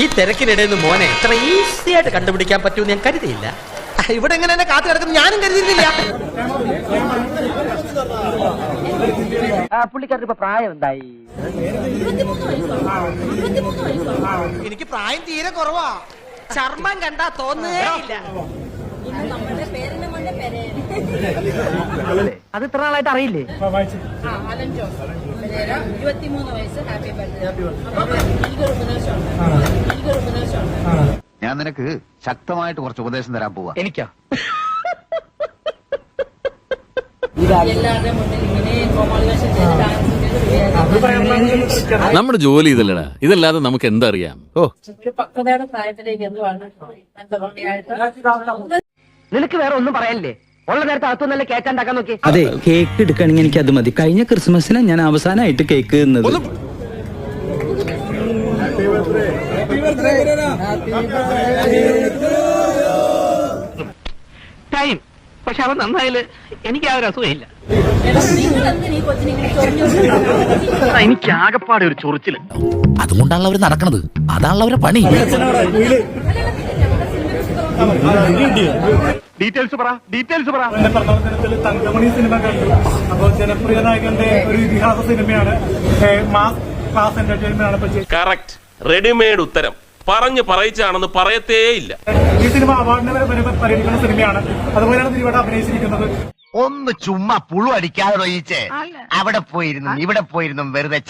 ഈ തിരക്കിനിടയിൽ നിന്ന് മോനെ ഇത്ര ഈസി ആയിട്ട് കണ്ടുപിടിക്കാൻ പറ്റുമെന്ന് ഞാൻ കരുതിയില്ല. ഇവിടെ എങ്ങനെ എന്നെ കാത്തു കിടക്കുന്നു ഞാനും കരുതിയിരുന്നില്ല. പുള്ളിക്കാർക്ക് ഇപ്പൊ പ്രായം എന്തായി? എനിക്ക് പ്രായം തീരെ കുറവാ. ചർമ്മം കണ്ടാ തോന്നുകയില്ല നമ്മുടെ പേരിന് മുന്നേ പെരേര അത് ഇത്ര നാളായിട്ട് അറിയില്ലേ? ഞാൻ നിനക്ക് ശക്തമായിട്ട് കുറച്ച് ഉപദേശം തരാൻ പോവാ. എനിക്കാ? എല്ലാവരുടെയും മുന്നിൽ ഇങ്ങനെ കോമാളിവേഷൻ ചെയ്ത് ഡാൻസ് ചെയ്ത് നമ്മുടെ ജോലി ഇതല്ലടാ. ഇതല്ലാതെ നമുക്ക് എന്തറിയാം? ഓ. നിനക്ക് വേറെ ഒന്നും പറയാനില്ലേ? ഉള്ള നേരത്തെ അകത്തുനിന്നല്ലേ കേക്ക് ഉണ്ടാക്കാൻ നോക്കി? അതെ കേക്ക് എടുക്കണെങ്കിൽ എനിക്ക് അത് മതി. കഴിഞ്ഞ ക്രിസ്മസിന് ഞാൻ അവസാനമായിട്ട് കേക്ക് തിന്നത്. ടൈം പക്ഷെ അവൻ നന്നായാൽ എനിക്ക് ആ ഒരു അസുഖമില്ല. എനിക്ക് ആകെപ്പാടെ ഒരു ചൊറിച്ചിൽ. അതുകൊണ്ടാണല്ലോ അവർ നടക്കണത്. അതാണല്ലോ അവരെ പണി. ഡീറ്റെയിൽസ് പറ ഡീറ്റെയിൽസ് പറ. തങ്കമണി സിനിമ കണ്ടു. അപ്പോൾ ജനപ്രിയ നായകന്റെ ഒരു ഇതിഹാസ സിനിമയാണ് മാസ് ക്ലാസ് എന്റർടൈൻമെന്റ് ആണ് റെഡിമെയ്ഡ് ഉത്തരം. പറഞ്ഞു പറയിച്ചാണെന്ന് പറയത്തേയില്ല. ഈ സിനിമ അവാർഡിന് വരെ പരിഗണിക്കുന്ന സിനിമയാണ്. അതുപോലെയാണ് അഭിനയിച്ചിരിക്കുന്നത്. ഒന്ന് ചുമ്മാ പുളു അടിക്കാതെ അവിടെ പോയിരുന്നു ഇവിടെ പോയിരുന്നു വെറുതെ.